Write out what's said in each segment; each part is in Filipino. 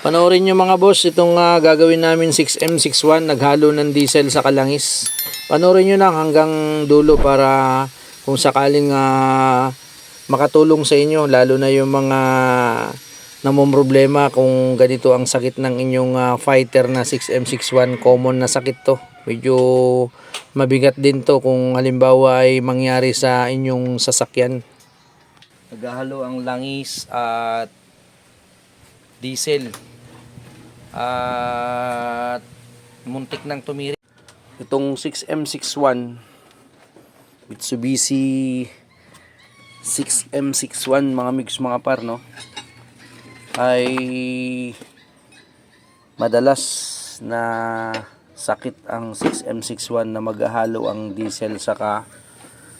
Panoorin nyo mga boss, itong ah, gagawin namin 6M61, naghalo ng diesel sa kalangis. Panoorin nyo lang hanggang dulo para kung sakaling ah, makatulong sa inyo, lalo na yung mga namumroblema kung ganito ang sakit ng inyong ah, fighter na 6M61, common na sakit to. Medyo mabigat din to kung halimbawa ay mangyari sa inyong sasakyan. Naghahalo ang langis at diesel at muntik nang tumiri. Itong 6M61 Mitsubishi 6M61 mga mix mga par no ay madalas na sakit ang 6M61 na maghahalo ang diesel saka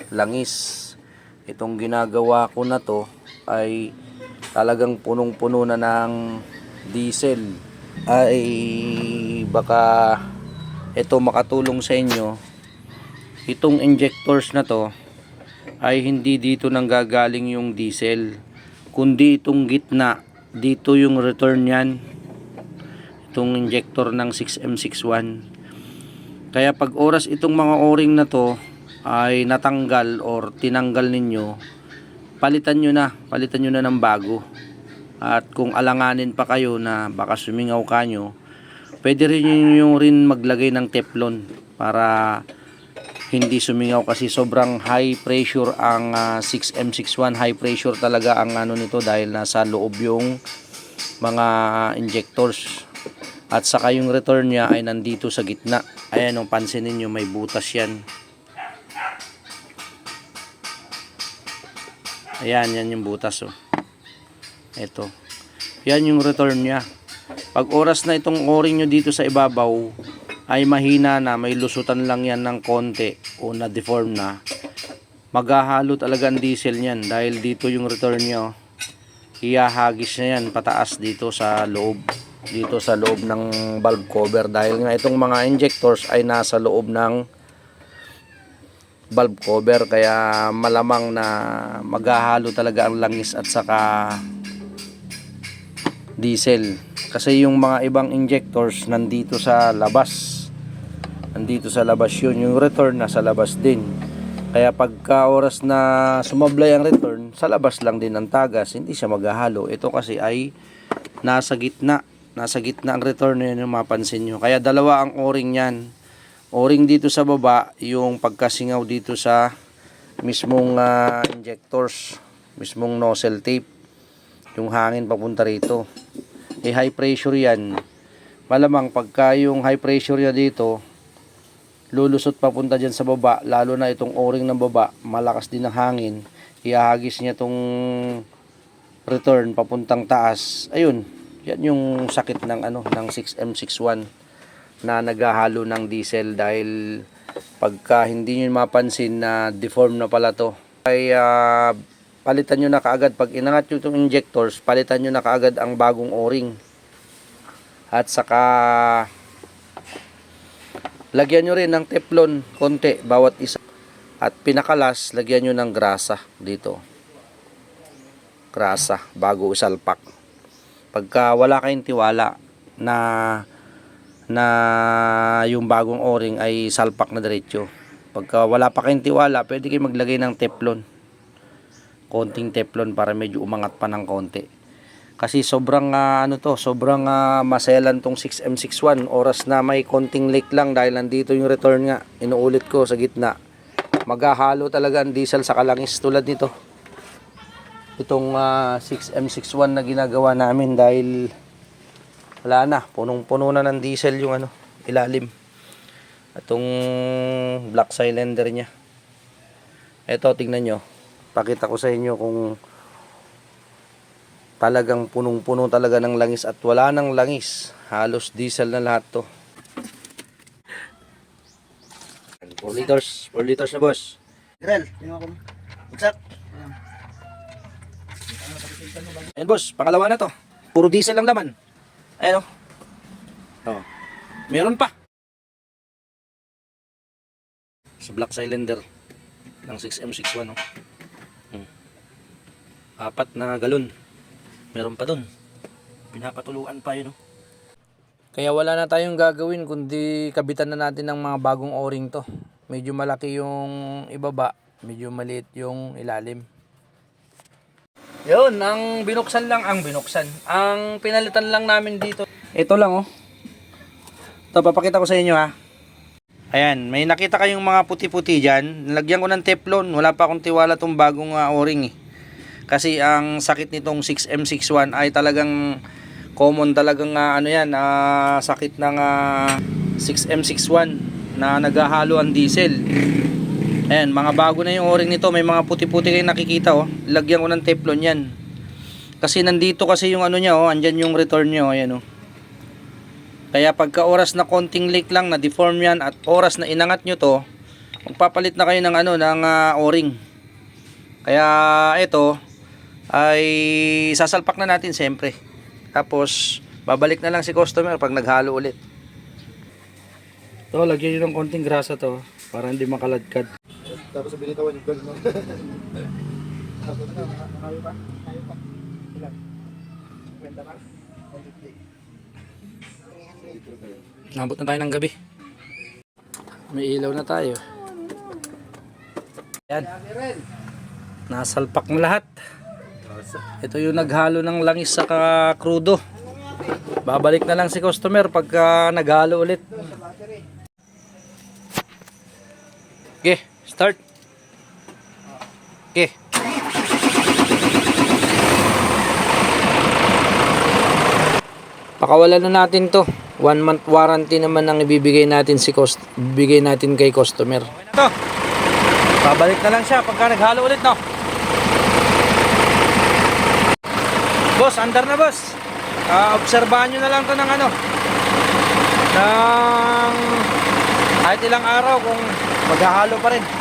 langis. Itong ginagawa ko na to ay talagang punong-puno na ng diesel. Ay baka ito makatulong sa inyo. Itong injectors na to ay hindi dito nang gagaling yung diesel kundi itong gitna. Dito yung return yan. Itong injector ng 6M61 kaya pag oras itong mga o-ring na to ay natanggal or tinanggal ninyo palitan nyo na. Palitan nyo na ng bago. At kung alanganin pa kayo na baka sumingaw kanyo, pwede rin nyo rin maglagay ng teflon para hindi sumingaw kasi sobrang high pressure ang ah, 6M61 high pressure talaga ang ano nito dahil nasa loob yung mga injectors. At saka yung return niya ay nandito sa gitna. Ayan kung pansinin nyo may butas yan ayan yan yung butas oh ito. Yan yung return niya. Pag oras na itong o-ring nyo dito sa ibabaw, ay mahina na, may lusutan lang yan ng konti o na-deform na, maghahalo talaga ang diesel niyan dahil dito yung return nyo. Iyahagis na yan pataas dito sa loob dito sa loob ng valve cover dahil nga itong mga injectors ay nasa loob ng valve cover kaya malamang na maghahalo talaga ang langis at saka diesel. Kasi yung mga ibang injectors nandito sa labas. Nandito sa labas yun. Yung return nasa labas din. Kaya pagka oras na sumablay ang return sa labas lang din ang tagas. Hindi siya maghahalo. Ito kasi ay nasa gitna. Nasa gitna ang return na yun yung mapansin nyo. Kaya dalawa ang o-ring yan o-ring dito sa baba yung pagkasingaw dito sa mismong ah, injectors mismong nozzle tape. Yung hangin papunta rito. Eh high pressure yan. Malamang pagka yung high pressure yan dito lulusot papunta dyan sa baba lalo na itong o-ring ng baba malakas din ang hangin ihagis niya tong return papuntang taas. Ayun yan yung sakit ng ano ng 6M61 na naghahalo ng diesel dahil pagka hindi nyo mapansin na deform na pala to ay ah, palitan nyo na kaagad. Pag inangat nyo itong injectors palitan nyo na kaagad ang bagong o-ring. At saka lagyan nyo rin ng teflon konti bawat isa. At pinakalas lagyan nyo ng grasa dito. Grasa bago isalpak. Pagka wala kayong tiwala na na yung bagong o-ring ay salpak na diretso pagka wala pa kayong tiwala pwede kayo maglagay ng teflon konting teflon para medyo umangat pa ng konti. Kasi sobrang ah, ano to, sobrang uh, maselan tong 6M61 oras na may konting leak lang dahil nandito yung return nga. Inuulit ko sa gitna. Maghahalo talaga ang diesel sa kalangis tulad nito. Itong ah, 6M61 na ginagawa namin dahil wala na, punong-puno na ng diesel yung ano, ilalim. Itong black cylinder niya. Ito, tingnan nyo pakita ko sa inyo kung talagang punong-puno talaga ng langis at wala ng langis. Halos diesel na lahat to. 4 liters. 4 liters na boss. Grel, tingnan ko. Bagsak. Ayan boss, pangalawa na to. Puro diesel lang naman. Ayan o. Oh. Meron pa. Sa black cylinder ng 6M61 oh. Hmm. Apat na galon. Meron pa dun. Pinapatuluan pa yun. oh. Kaya wala na tayong gagawin kundi kabitan na natin ng mga bagong o-ring to. Medyo malaki yung ibaba, medyo maliit yung ilalim. Yun, ang binuksan lang, ang binuksan. Ang pinalitan lang namin dito. Ito lang oh. Ito, papakita ko sa inyo ha. Ayan, may nakita kayong mga puti-puti dyan. Nilagyan ko ng teflon. Wala pa akong tiwala tong bagong ah, o-ring eh. Kasi ang sakit nitong 6M61 ay talagang common talagang ah, ano yan, ah, sakit ng ah, 6M61 na naghahalo ang diesel. Ayan, mga bago na yung o-ring nito. May mga puti-puti kayong nakikita oh. Lagyan ko ng teflon yan. Kasi nandito kasi yung ano niya oh, andyan yung return niya oh, ayan oh. Kaya pagka oras na konting leak lang na deform yan at oras na inangat nyo to, magpapalit na kayo ng ano ng ah, o-ring. Kaya ito ay sasalpak na natin siyempre. Tapos babalik na lang si customer pag naghalo ulit. To, lagyan nyo ng konting grasa to para hindi makaladkad. Tapos binitawan yung bag mo. Nabot na tayo ng gabi. May ilaw na tayo. Yan. Nasalpak na lahat. Ito yung naghalo ng langis sa krudo. Babalik na lang si customer pagka naghalo ulit. Okay, start. Okay. Pakawalan na natin to. One month warranty naman ang ibibigay natin si cost bibigay natin kay customer. Ito. Babalik na lang siya pagka naghalo ulit no. Boss, andar na boss. Ah, obserbahan nyo na lang to ng ano. Ng kahit ilang araw kung maghahalo pa rin.